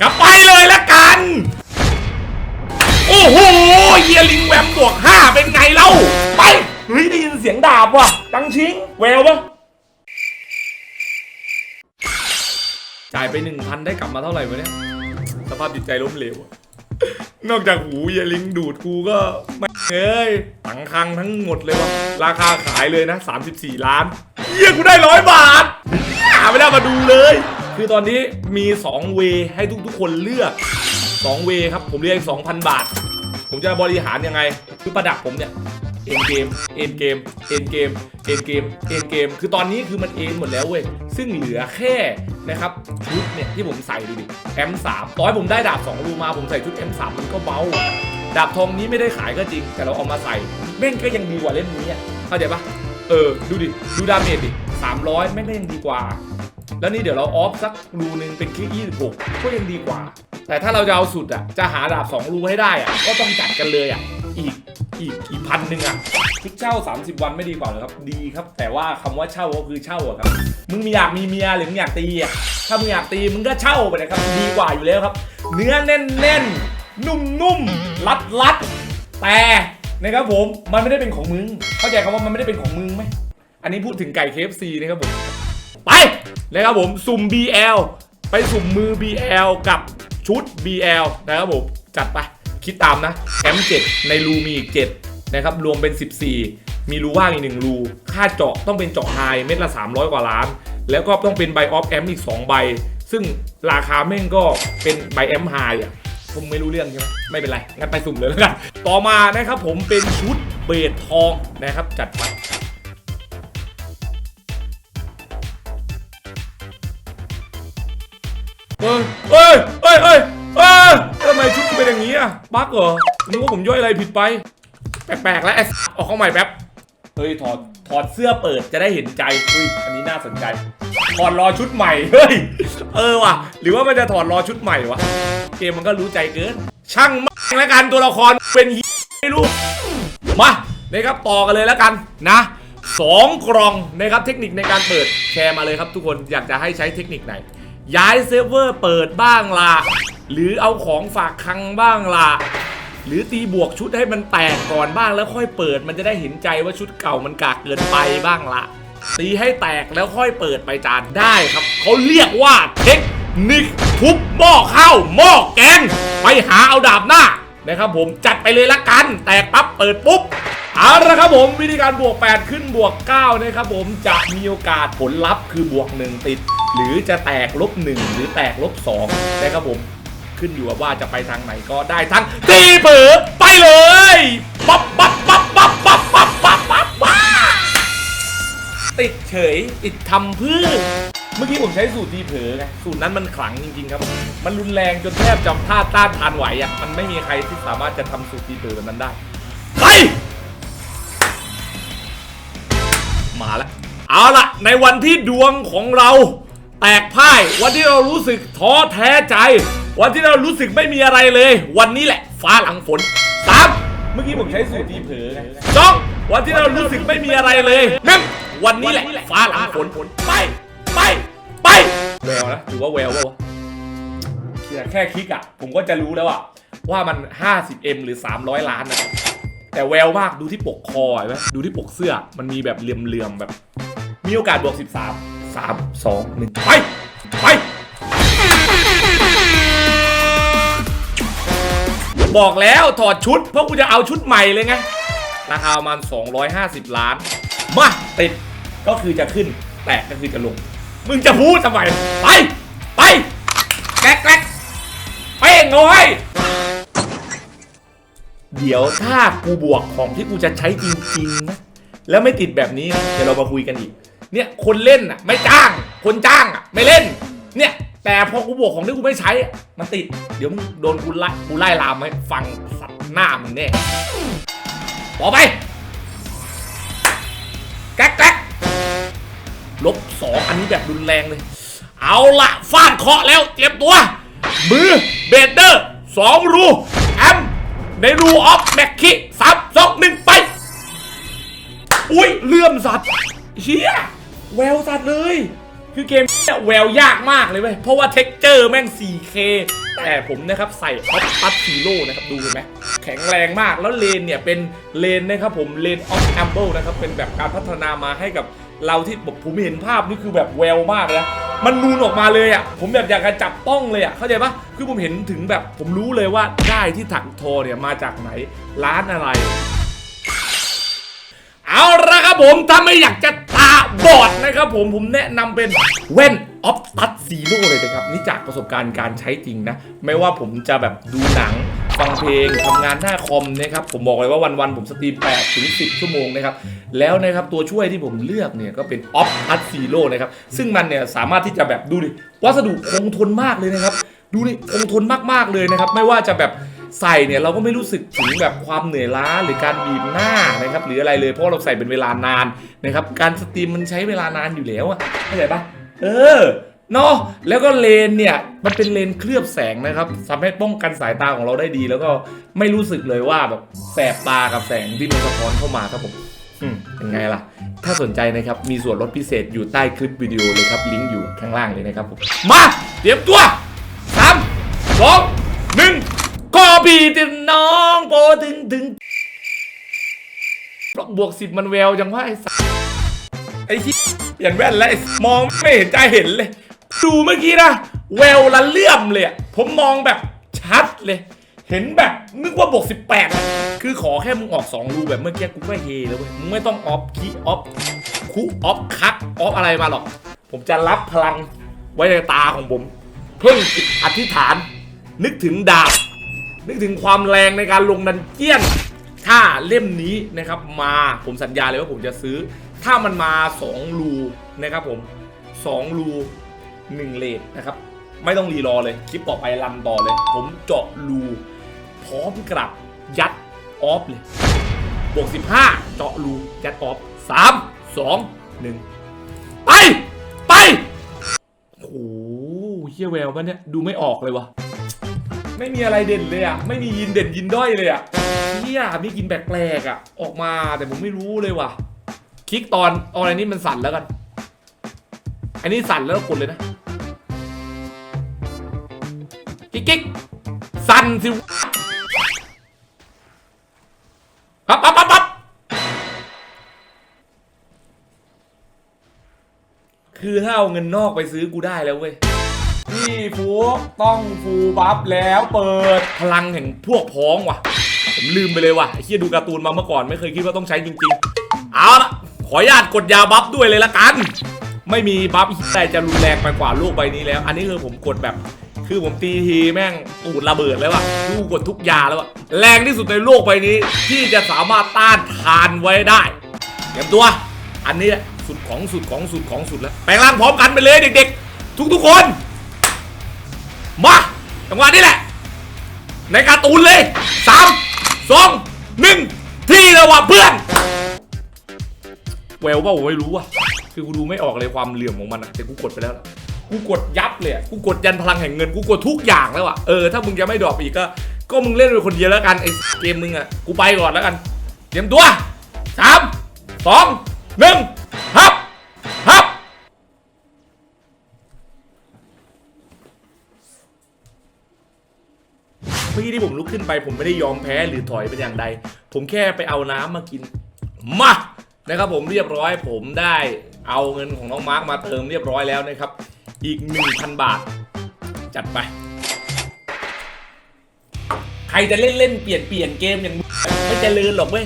กลับไปเลยละกัน โอ้โหเฮียลิงแวมบวกห้าเป็นไงเล่า ไป เฮ้ย ได้ยินเสียงดาบว่ะ ตังชิง แววปะจ่ายไปหนึ่งพันได้กลับมาเท่าไหร่วะเนี่ย สภาพจิตใจล้มเหลว นอกจากหูเฮียลิงดูดกูก็ไม่เอ้ยตังคังทั้งหมดเลยวะราคาขายเลยนะ 34 ล้านเฮียกูได้ร้อยบาทหาไม่ได้มาดูเลย คือตอนนี้มี2เวให้ทุกๆ คนเลือก2เวครับ ผมเรียก2,000 บาท ผมจะบริหารยังไง คือประดับผมเนี่ยเอ็นเกม เอ็นเกม เอ็นเกม เอ็นเกม เอ็นเกม คือตอนนี้คือมันเอ็นหมดแล้วเว้ย ซึ่งเหลือแค่นะครับชุดเนี่ยที่ผมใส่ดูดิ M3 ต่อให้ผมได้ดาบ2รูมาผมใส่ชุด M3 มันก็เบา ดาบทองนี้ไม่ได้ขายก็จริง แต่เราเอามาใส่แม่งก็ยังดีกว่าเล่มนี้อะเข้าใจปะเออ ดูดิ ดูดาเมจดิ300แม่งก็ยังดีกว่า แล้วนี่เดี๋ยวเราออฟสักรูนึงเป็นคลิก26 ก็ยังดีกว่า แต่ถ้าเราจะเอาสุดอะ จะหาดาบ2รูให้ได้อะ ก็ต้องจัดกันเลยอะ อีกอีกอีกพันหนึ่งอะคลิกเช่า 30 วันไม่ดีกว่าเหรอครับ ดีครับ แต่ว่าคำว่าเช่าก็คือเช่าอะครับ มึงมีอยากมีเมียหรือมึงอยากตีอะ ถ้ามึงอยากตีมึงก็เช่าไปนะครับ ดีกว่าอยู่แล้วครับ เนื้อแน่นๆนุ่มๆรัดๆแต่นะครับผมมันไม่ได้เป็นของมึง เข้าใจคำว่ามันไม่ได้เป็นของมึงไหม อันนี้พูดถึงไก่ KFC นะครับผม ไปนะครับผมสุ่ม BL ไปสุ่มมือ BL กับชุด BL นะครับผมจัดไปคิดตามนะแอม7ในรูมีอีก7นะครับรวมเป็น 14 มีรูว่างอีก1รูค่าเจาะต้องเป็นเจาะไฮเม็ดละ 300 กว่าล้าน แล้วก็ต้องเป็นใบออฟแอมอีก 2 ใบ ซึ่งราคาแม่งก็เป็นใบแอมไฮอะผมไม่รู้เรื่องใช่ไหมไม่เป็นไรงั้นไปสุ่มเลยแล้วกันต่อมานะครับผมเป็นชุดเบดทองนะครับจัดไป เหรอนึกว่าผมย่อยอะไรผิดไป แปลกๆแล้วไอ้ออกเข้าใหม่แป๊บ เฮ้ย ถอด ถอดเสื้อเปิดจะได้เห็นใจ เฮ้ย อันนี้น่าสนใจ ถอดรอชุดใหม่ เฮ้ย เออว่ะ หรือว่ามันจะถอดรอชุดใหม่วะ เกมมันก็รู้ใจเกิน ช่างม่งแล้วกันตัวละครเป็นเหี้ยไม่รู้ มานะครับต่อกันเลยแล้วกันนะสองกล่องนะครับเทคนิคในการเปิดแชร์มาเลยครับทุกคนอยากจะให้ใช้เทคนิคไหน ย้ายเซิร์ฟเวอร์เปิดบ้างล่ะ หรือเอาของฝากคังบ้างล่ะ หรือตีบวกชุดให้มันแตกก่อนบ้างแล้วค่อยเปิด มันจะได้เห็นใจว่าชุดเก่ามันกากเกินไปบ้างล่ะ ตีให้แตกแล้วค่อยเปิดไปจานได้ครับเขาเรียกว่าเทคนิคทุบหม้อข้าวหม้อแกง ไปหาเอาดาบหน้านะครับผมจัดไปเลยละกัน แตกปั๊บเปิดปุ๊บ เอาละครับผมวิธีการบวก 8 ขึ้นบวก9นะครับผมจะมีโอกาสผลลัพธ์คือบวก 1 ติด หรือจะแตกลบ 1 หรือแตกลบ2นะครับผมขึ้นอยู่กับว่าจะไปทางไหนก็ได้ทั้งตีเปิดไปเลยปั๊บปั๊บปั๊บปั๊บปั๊บปั๊บปั๊บปั๊บปั๊บติดเฉยติดทำพืชเมื่อกี้ผมใช้สูตรตีเผลอไงสูตรนั้นมันขลังจริงๆครับ มันรุนแรงจนแทบจำท่าต้านทานไหวอะมันไม่มีใครที่สามารถจะทำสูตรตีเผลอแบบนั้นได้ไป มาแล้ว เอาละในวันที่ดวงของเราแตกพ่าย วันที่เรารู้สึกท้อแท้ใจ วันที่เรารู้สึกไม่มีอะไรเลย วันนี้แหละ ฟ้าหลังฝนสามเมื่อกี้ผมใช้สูตรตีเผลอไงสองวันที่เรารู้สึกไม่มีอะไรเลยหนึ่งวันนี้แหละ ฟ้าหลังฝนไป ไป ไปแววนะถือว่าแววปะวะแค่คลิกอะ ผมก็จะรู้แล้วอะว่ามัน 50M หรือ 300 ล้านอะ แต่แววมากดูที่ปกคอเห็นไหมดูที่ปกเสื้อมันมีแบบเหลื่อมๆแบบ มีโอกาสบวก 13 3 2 1 ไป ไป บอกแล้วถอดชุด เพราะกูจะเอาชุดใหม่เลยไง ราคาประมาณ 250 ล้าน มาติดก็คือจะขึ้น แตกก็คือจะลง มึงจะพูดทำไมไป ไปแกลกแกลกเป้งน้อย เดี๋ยวถ้ากูบวกของที่กูจะใช้จริงๆนะแล้วไม่ติดแบบนี้เดี๋ยวเรามาคุยกันอีก เนี่ยคนเล่นอะ ไม่จ้าง คนจ้างอะ ไม่เล่น เนี่ย แต่พอกูบวกของที่กูไม่ใช้อะมันติด เดี๋ยวมึงโดนกูไล่กูไล่ลามให้ฟังสับหน้ามึงแน่ต่อไปแก๊กแก๊กลบสองอันนี้แบบรุนแรงเลย เอาละฟาดเคาะแล้วเตรียมตัว มือเบเดอร์สองรูแอม ในรูออฟแม็กคิสามสองหนึ่งไป อุ้ยเลื่อมสัตว์เชี่ยแววสัตว์เลย คือเกมเนี่ยแววยากมากเลยเว้ยเพราะว่าเท็กเจอร์แม่ง 4K แต่ผมนะครับใส่ออฟตัสซีโร่นะครับดูเห็นไหมแข็งแรงมากแล้วเลนเนี่ยเป็นเลนนะครับผมเลนออฟแอมเบิลนะครับเป็นแบบการพัฒนามาให้กับ เราที่แบบผมเห็นภาพนี่คือแบบแววมากนะมันนูนออกมาเลยอะผมแบบอยากจะจับต้องเลยอะเข้าใจปะคือผมเห็นถึงแบบผมรู้เลยว่าได้ที่ถักทเนี่ยมาจากไหนร้านอะไร เอาละครับผมถ้าไม่อยากจะตาบอดนะครับผมผมแนะนำเป็นแว่นออฟตัดซีโร่เลยนะครับนี่จากประสบการณ์การใช้จริงนะ ไม่ว่าผมจะแบบดูหนัง เพลงทำงานหน้าคอมนะครับผมบอกเลยว่าวันๆผมสตรีม8ถึง10 ชั่วโมงนะครับแล้วนะครับตัวช่วยที่ผมเลือกเนี่ยก็เป็นออฟตัดซีโร่นะครับซึ่งมันเนี่ยสามารถที่จะแบบดูดิวัสดุคงทนมากเลยนะครับดูนี่คงทนมากๆเลยนะครับไม่ว่าจะแบบใส่เนี่ยเราก็ไม่รู้สึกถึงแบบความเหนื่อยล้าหรือการบีบหน้านะครับหรืออะไรเลยเพราะเราใส่เป็นเวลานานนะครับการสตรีมมันใช้เวลานานอยู่แล้วอะเข้าใจปะเออ เนาะแล้วก็เลนเนี่ยมันเป็นเลนเคลือบแสงนะครับทำให้ป้องกันสายตาของเราได้ดี แล้วก็ไม่รู้สึกเลยว่าแบบแสบตากับแสงที่มันสะท้อนเข้ามาครับผมอืมเป็นไงล่ะ ถ้าสนใจนะครับ มีส่วนลดพิเศษอยู่ใต้คลิปวิดีโอเลยครับ ลิงก์อยู่ข้างล่างเลยนะครับผมมาเตรียมตัวสามสองหนึ่งก็บีถึงน้องโปถึงถึงบวกสิบมันแววจังว่าไอ้สัไอ้ที่เปลี่ยนแว่นแล้วมองไม่เห็นใจเห็นเลย ดูเมื่อกี้นะแววละเลื่อมเลยอะผมมองแบบชัดเลย เห็นแบบนึกว่าบวก18 คือขอแค่มึงออก2รูแบบเมื่อกี้กูก็เฮแล้วเว้ยมึงไม่ต้องออฟคีออฟคูออฟคักออฟอะไรมาหรอก ผมจะรับพลังไว้ในตาของผม เพ่งจิตอธิษฐาน นึกถึงดาบ นึกถึงความแรงในการลงดันเจี้ยน ถ้าเล่มนี้นะครับมาผมสัญญาเลยว่าผมจะซื้อ ถ้ามันมา2รูนะครับผม2รู 1เลทนะครับไม่ต้องรีรอเลยคลิปต่อไปรันต่อเลย ผมเจาะรูพร้อมกลับยัดออฟเลยบวก15 เจาะรูยัดออฟ3 2 1 ไป ไปโอ้โหเฮียแววปะเนี่ยดูไม่ออกเลยวะไม่มีอะไรเด่นเลยอะไม่มียินเด่นยินด้อยเลยอะเฮียมีกินแปลกๆอะออกมาแต่ผมไม่รู้เลยว่ะคลิกตอนเอาอะไรนี่มันสั่นแล้วกัน อันนี้สั่นแล้วกดเลยนะ กิ๊กกิ๊กสั่นสิปั๊บปั๊บปั๊บปั๊บคือถ้าเอาเงินนอกไปซื้อกูได้แล้วเว้ยพี่ฟูต้องฟูบัฟแล้วเปิดพลังแห่งพวกพ้องว่ะ ผมลืมไปเลยว่ะไอ้เคียดูการ์ตูนมาเมื่อก่อนไม่เคยคิดว่าต้องใช้จริงๆ เอาละขออนุญาตกดยาบัฟด้วยเลยละกัน ไม่มีบัฟแต่จะรุนแรงไปกว่าโลกใบนี้แล้ว อันนี้คือผมกดแบบ คือผมตีทีแม่งตูดระเบิดแล้วอะลูกกดทุกยาแล้วอะแรงที่สุดในโลกใบนี้ ที่จะสามารถต้านทานไว้ได้เตรียมตัว อันนี้แหละสุดของสุดของสุดของสุดแล้ว แปลงร่างพร้อมกันไปเลยเด็กๆ ทุกๆคน มาจังหวะนี้แหละ ในการ์ตูนเลยสามสองหนึ่งที่แล้วว่ะเพื่อนแววเปล่าผมไม่รู้ว่ะคือกูดูไม่ออกเลยความเหลื่อมของมันอะแต่กูกดไปแล้ว กูกดยับเลยอะกูกดยันพลังแห่งเงินกูกดทุกอย่างแล้วอะเออถ้ามึงจะไม่ดรอปอีกก็ ก็มึงเล่นเป็นคนเดียวแล้วกันไอ้เกมมึงอะกูไปก่อนแล้วกันเตรียมตัวสามสองหนึ่งฮับฮับเมื่อกี้ที่ผมลุกขึ้นไป ผมไม่ได้ยอมแพ้หรือถอยเป็นอย่างใด ผมแค่ไปเอาน้ำมากินมานะครับผมเรียบร้อยผมได้เอาเงินของน้องมาร์กมาเติมเรียบร้อยแล้วนะครับ อีก 1,000 บาท จัดไป ใครจะเล่นเล่นเปลี่ยนเปลี่ยนเกมอย่างไม่เจริญหรอกเว้ย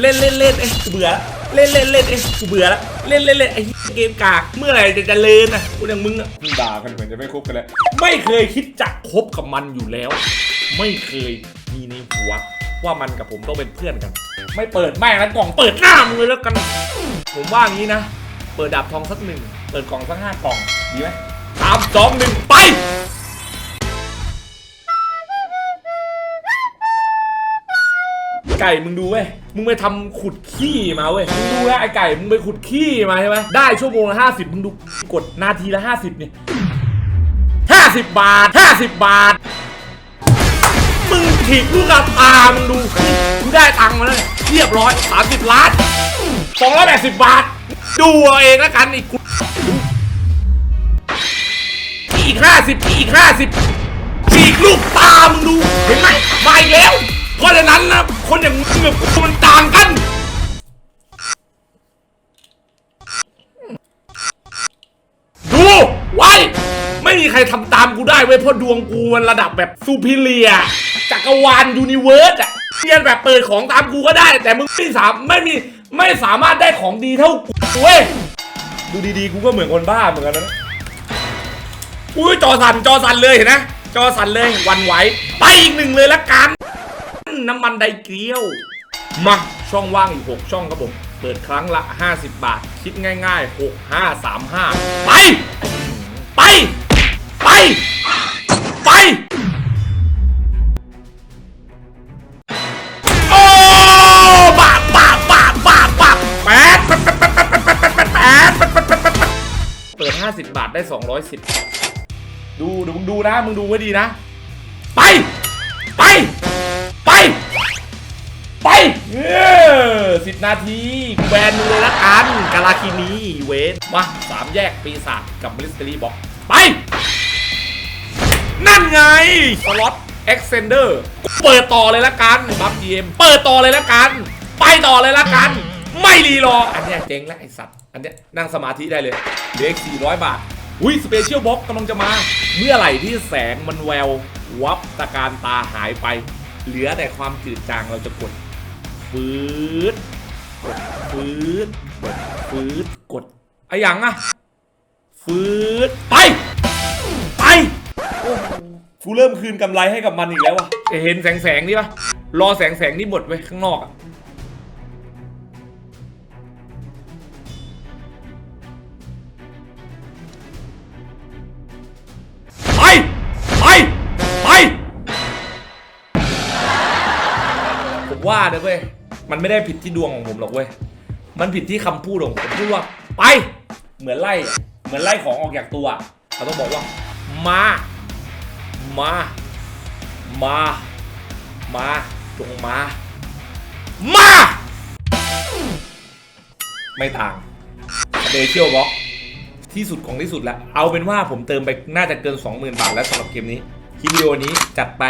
เล่นเล่นเล่นเอ้ยกูเบื่อละเล่นเล่นเล่นเอ้ยกูเบื่อละเล่นเล่นเล่นไอ้เกมกากเมื่อไหร่จะเจริญนะกูอย่างมึงอะมึงด่ากันเหมือนจะไม่คบกันแล้วไม่เคยคิดจะคบกับมันอยู่แล้ว ไม่เคยมีในหัวว่ามันกับผมต้องเป็นเพื่อนกัน ไม่เปิดแม่งแล้วกล่องเปิดหน้ามึงเลยแล้วกัน ผมว่างี้นะ เปิดดาบทองสักหนึ่ง เปิดกล่องสักห้ากล่อง ดีไหม สามสองหนึ่งไป ไก่มึงดูเว้ย มึงไปทำขุดขี้มาเว้ย มึงดูนะไอ้ไก่ มึงไปขุดขี้มาใช่ไหมได้ชั่วโมงละห้าสิบมึงดูกดนาทีละห้าสิบเนี่ยห้าสิบบาทห้าสิบบาท มึงถีบลูกกระตามึงดูมึงได้ตังค์มาแล้วเนี่ยเรียบร้อยสามสิบล้านสองร้อยแปดสิบบาท ดูเอาเองแล้วกันอีก อีกห้าสิบอีกห้าสิบอีกลูกตามึงดูเห็นไหมมาอีกแล้ว เพราะฉะนั้นนะคนอย่างมึงกับกูมันต่างกันดูไว้ไม่มีใครทำตามกูได้เว้ยเพราะดวงกูมันระดับแบบซูพิเลียจักรวาลยูนิเวิร์สอะเรียนแบบเปิดของตามกูก็ได้ แต่มึงไม่สามไม่มีไม่สามารถได้ของดีเท่ากูเว้ยดูดีๆ กูก็เหมือนคนบ้าเหมือนกันนะ อุ้ยจอสั่นจอสั่นเลยเห็นนะจอสั่นเลยวันไหวไปอีกหนึ่งเลยละกัน น้ำมันไดเกลียว มาช่องว่างอีก6ช่องครับผมเปิดครั้งละ 50 บาท คิดง่าย ๆ 6 5 3 5 ไป ไป ไป ไป โอ้บาบาบาบาบาแปดแปดแปดแปดแปดแปดแปดแปดแปดแปดแปดแปดแปดเปิด 50 บาทได้ 210 ดูเดี๋ยวมึงดูนะ มึงดูไว้ดีนะ ไป ไป ไป ไปเออสิบนาทีแบนมึงเลยละกัน กาลาคินีเวทมาสามแยกปีศาจกับมิสเตอรี่บอกไป นั่นไงสล็อตเอ็กเซนเดอร์เปิดต่อเลยละกันบัฟจีเอ็มเปิดต่อเลยละกัน ไปต่อเลยละกัน ไม่รีรอ อันเนี้ยเจ๊งแล้วไอสัตว์ อันเนี้ยนั่งสมาธิได้เลยเหลืออีก400บาท อุ้ยสเปเชียลบ็อกกำลังจะมา เมื่อไหร่ที่แสงมันแวว วับตะการตาหายไป เหลือแต่ความจืดจางเราจะกดฟืดกดฟืดกดฟืดกดไอ้หยังอะฟืดไป ไปกูเริ่มคืนกำไรให้กับมันอีกแล้ววะเห็นแสงแสงนี่ปะรอแสงแสงนี่หมดไว้ข้างนอกอะ ว่านะเว้ยมันไม่ได้ผิดที่ดวงของผมหรอกเว้ยมันผิดที่คำพูดของผมพูดว่าไป เหมือนไล่เหมือนไล่ของออกจากตัวเขาต้องบอกว่า มา มา มา มาจงมา มา ไม่ต่างเดเชียลบ็อกที่สุดของที่สุดแล้ว เอาเป็นว่าผมเติมไปน่าจะเกิน 20,000 บาทแล้วสำหรับเกมนี้ คลิปวิดีโอนี้จัดไป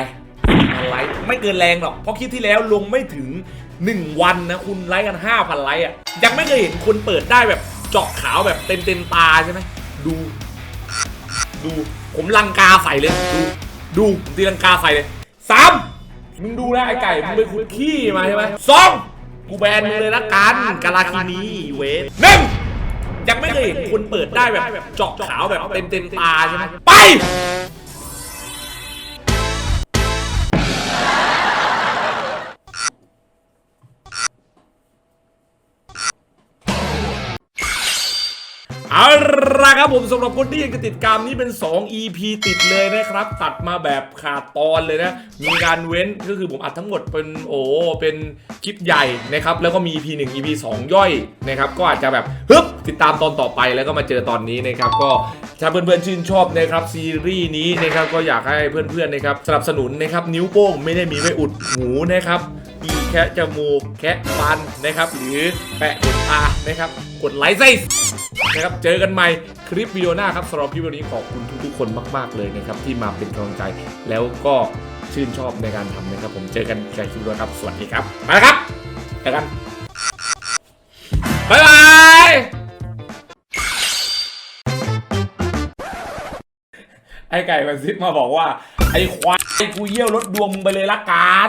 ไลค์ ไม่เกินแรงหรอก เพราะคลิปที่แล้วลงไม่ถึง 1 วันนะ คุณไลค์กัน 5,000 ไลค์อะ ยังไม่เคยเห็นคนเปิดได้แบบเจาะขาวแบบเต็มเต็มตาใช่ไหม ดู ดู ผมลังกาใส่เลย ดู ดูผมตีลังกาใส่เลยสามมึงดูนะไอ้ไก่ มึงไปคุดขี้มาใช่ไหมสองกูแบนมึงเลยละกันกาลาคินีเวทหนึ่งยังไม่เคยเห็นคนเปิดได้แบบเจาะขาวแบบเต็มเต็มตาใช่ไหมไป ละครับผมสำหรับคนที่ยังจะติดตามนี้เป็น 2 EP ติดเลยนะครับ ตัดมาแบบขาดตอนเลยนะ มีการเว้นก็คือผมอัดทั้งหมดเป็นโอ้เป็นคลิปใหญ่นะครับ แล้วก็มี EP 1 EP 2 ย่อยนะครับ ก็อาจจะแบบฮึบติดตามตอนต่อไปแล้วก็มาเจอตอนนี้นะครับ ก็ถ้าเพื่อนๆชื่นชอบนะครับซีรีส์นี้นะครับก็อยากให้เพื่อนๆนะครับสนับสนุนนะครับนิ้วโป้งไม่ได้มีไว้อุดหูนะครับอีแคะจมูกแคะฟันนะครับ หรือแปะขนตานะครับ กดไลค์ไส้ นะครับเจอกันใหม่คลิปวิดีโอหน้าครับสำหรับคลิปวันนี้ขอบคุณทุกๆคนมากๆเลยนะครับที่มาเป็นกำลังใจแล้วก็ชื่นชอบในการทำนะครับ ผมเจอกันในคลิปด้วยครับ สวัสดีครับมาแล้วครับเจอกันบ๊ายบายไอ้ไก่มันซิดมาบอกว่า ไอ้ควายกูเยี่ยวรถดวงไปเลยละกัน